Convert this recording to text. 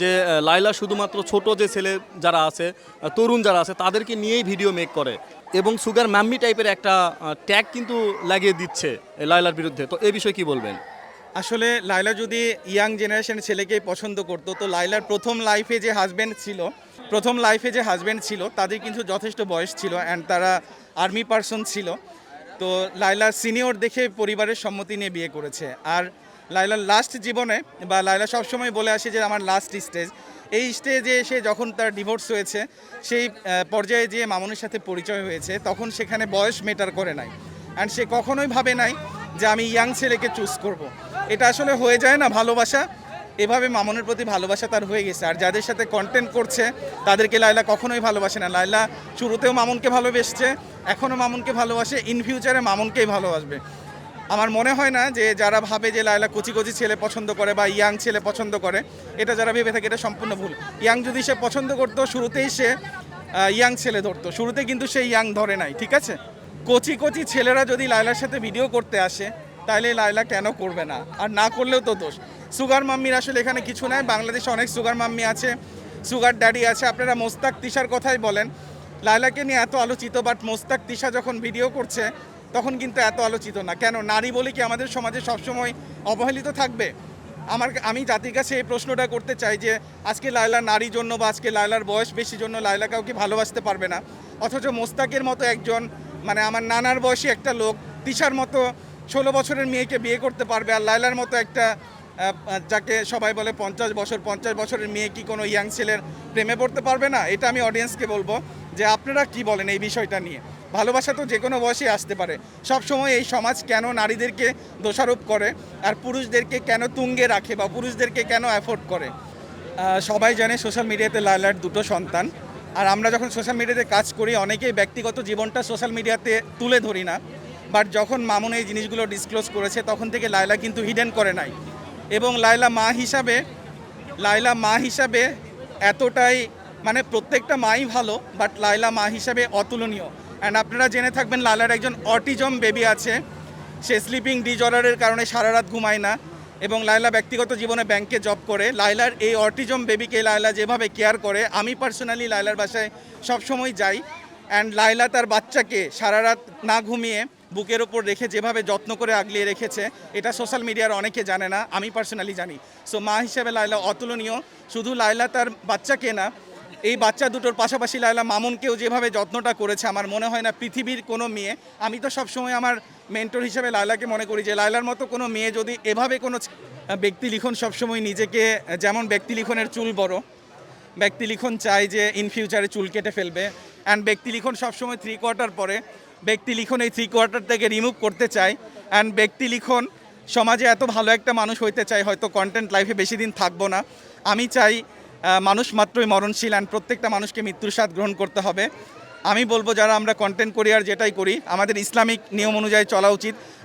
যে লাইলা শুধুমাত্র ছোট যে ছেলে যারা আছে তরুণ যারা আছে, তাদেরকে নিয়েই ভিডিও মেক করে। এবং সুগার ম্যাম্মি টাইপের একটা ট্যাগ কিন্তু লাগিয়ে দিচ্ছে লাইলার বিরুদ্ধে। তো এ বিষয়ে কি বলবেন? আসলে লাইলা যদি ইয়াং জেনারেশনের ছেলেকেই পছন্দ করতো, তো লাইলার প্রথম লাইফে যে হাজব্যান্ড ছিল, প্রথম লাইফে যে হাজব্যান্ড ছিল, তাদের কিন্তু যথেষ্ট বয়স ছিল অ্যান্ড তারা আর্মি পার্সন ছিল। তো লাইলা সিনিয়র দেখে পরিবারের সম্মতি নিয়ে বিয়ে করেছে। আর লাইলার লাস্ট জীবনে বা লাইলা সবসময় বলে আসে যে, আমার লাস্ট স্টেজ এই স্টেজে এসে যখন তার ডিভোর্স হয়েছে, সেই পর্যায়ে যে মামুনের সাথে পরিচয় হয়েছে, তখন সেখানে বয়স মেটার করে নাই। অ্যান্ড সে কখনোই ভাবে নাই যে, আমি ইয়াং ছেলেকে চুজ করব। এটা আসলে হয়ে যায় না ভালোবাসা। এভাবে মামুনের প্রতি ভালোবাসা তার হয়ে গেছে। আর যাদের সাথে কন্টেন্ট করছে, তাদেরকে লাইলা কখনোই ভালোবাসে না। লাইলা শুরুতেও মামুনকে ভালোবেসছে, এখনও মামুনকে ভালোবাসে ইন ফিউচারে মামুনকেই ভালোবাসবে। আমার মনে হয় না যে যারা ভাবে যে লাইলা কচি কচি ছেলে পছন্দ করে বা ইয়াং ছেলে পছন্দ করে, এটা যারা ভেবে থাকে এটা সম্পূর্ণ ভুল। ইয়াং যদি সে পছন্দ করতো, শুরুতেই সে ইয়াং ছেলে ধরতো। শুরুতে কিন্তু সে ইয়াং ধরে নাই, ঠিক আছে? কচি কচি ছেলেরা যদি লাইলার সাথে ভিডিও করতে আসে, তাহলে লাইলা কেন করবে না? আর না করলেও তো দোষ। সুগার মাম্মির আসলে এখানে কিছু নাই। বাংলাদেশে অনেক সুগার মাম্মি আছে, সুগার ড্যাডি আছে। আপনারা মোস্তাক তিশার কথাই বলেন। লাইলাকে নিয়ে এত আলোচিত বাট মোস্তাক তিশা যখন ভিডিও করছে, তখন কিন্তু এত আলোচিত না। কেন? নারী বলে কি আমাদের সমাজে সবসময় অবহেলিত থাকবে? আমার আমি জাতির কাছে এই প্রশ্নটা করতে চাই যে, আজকে লায়লা নারীর জন্য বা আজকে লায়লার বয়স বেশি জন্য লায়লা কাউকে ভালোবাসতে পারবে না। অথচ মোস্তাকের মতো একজন মানে আমার নানার বয়সী একটা লোক, তিশার মতো ষোলো বছরের মেয়েকে বিয়ে করতে পারবে, আর লায়লার মতো একটা যাকে সবাই বলে পঞ্চাশ বছর, পঞ্চাশ বছরের মেয়ে কি কোনো ইয়াং ছেলের প্রেমে পড়তে পারবে না? এটা আমি অডিয়েন্সকে বলব যে আপনারা কি বলেন এই বিষয়টা নিয়ে? ভালোবাসা তো যে কোনো বয়সে আসতে পারে। সবসময় এই সমাজ কেন নারীদেরকে দোষারোপ করে আর পুরুষদেরকে কেন তুঙ্গে রাখে বা পুরুষদেরকে কেন অ্যাফোর্ড করে? সবাই জানে সোশ্যাল মিডিয়াতে লায়লার দুটো সন্তান। আর আমরা যখন সোশ্যাল মিডিয়াতে কাজ করি, অনেকেই ব্যক্তিগত জীবনটা সোশ্যাল মিডিয়াতে তুলে ধরি না। বাট যখন মামুন এই জিনিসগুলো ডিসক্লোজ করেছে, তখন থেকে লায়লা কিন্তু হিডেন করে নাই। এবং লায়লা মা হিসাবে, লায়লা মা হিসাবে এতটাই মানে প্রত্যেকটা মাই ভালো বাট লায়লা মা হিসাবে অতুলনীয়। অ্যান্ড আপনারা জেনে থাকবেন, লায়লার একজন অটিজম বেবি আছে। সে স্লিপিং ডিজঅর্ডারের কারণে সারা রাত ঘুমায় না। এবং লায়লা ব্যক্তিগত জীবনে ব্যাংকে জব করে। লায়লার এই অটিজম বেবিকে লায়লা যেভাবে কেয়ার করে, আমি পার্সোনালি লায়লার বাসায় সবসময় যাই। অ্যান্ড লায়লা তার বাচ্চাকে সারা রাত না ঘুমিয়ে বুকের ওপর রেখে যেভাবে যত্ন করে আগলিয়ে রেখেছে, এটা সোশ্যাল মিডিয়ার অনেকে জানে না, আমি পার্সোনালি জানি। সো মা হিসেবে লাইলা অতুলনীয়, শুধু লাইলা তার বাচ্চাকে না, এই বাচ্চা দুটোর পাশাপাশি লায়লা মামুনকেও যেভাবে যত্নটা করেছে, আমার মনে হয় না পৃথিবীর কোনো মেয়ে, আমি তো সবসময় আমার মেন্টর হিসেবে লাইলাকে মনে করি যে লাইলার মতো কোনো মেয়ে যদি এভাবে কোনো ব্যক্তি লিখন সবসময় নিজেকে যেমন ব্যক্তি লিখনের চুল বড়, ব্যক্তি লিখন চাই যে ইন ফিউচারে চুল কেটে ফেলবে। অ্যান্ড ব্যক্তি লিখন সবসময় থ্রি কোয়ার্টার পরে। ব্যক্তি লিখন এই থ্রি কোয়ার্টার থেকে রিমুভ করতে চাই অ্যান্ড ব্যক্তি লিখন সমাজে এত ভালো একটা মানুষ হইতে চাই হয়তো কন্টেন্ট লাইফে বেশি দিন থাকব না। আমি চাই মানুষ মাত্রই মরণশীল অ্যান্ড প্রত্যেকটা মানুষকে মৃত্যুর স্বাদ গ্রহণ করতে হবে। আমি বলব, যারা আমরা কন্টেন্ট করি আর যেটাই করি, আমাদের ইসলামিক নিয়ম অনুযায়ী চলা উচিত।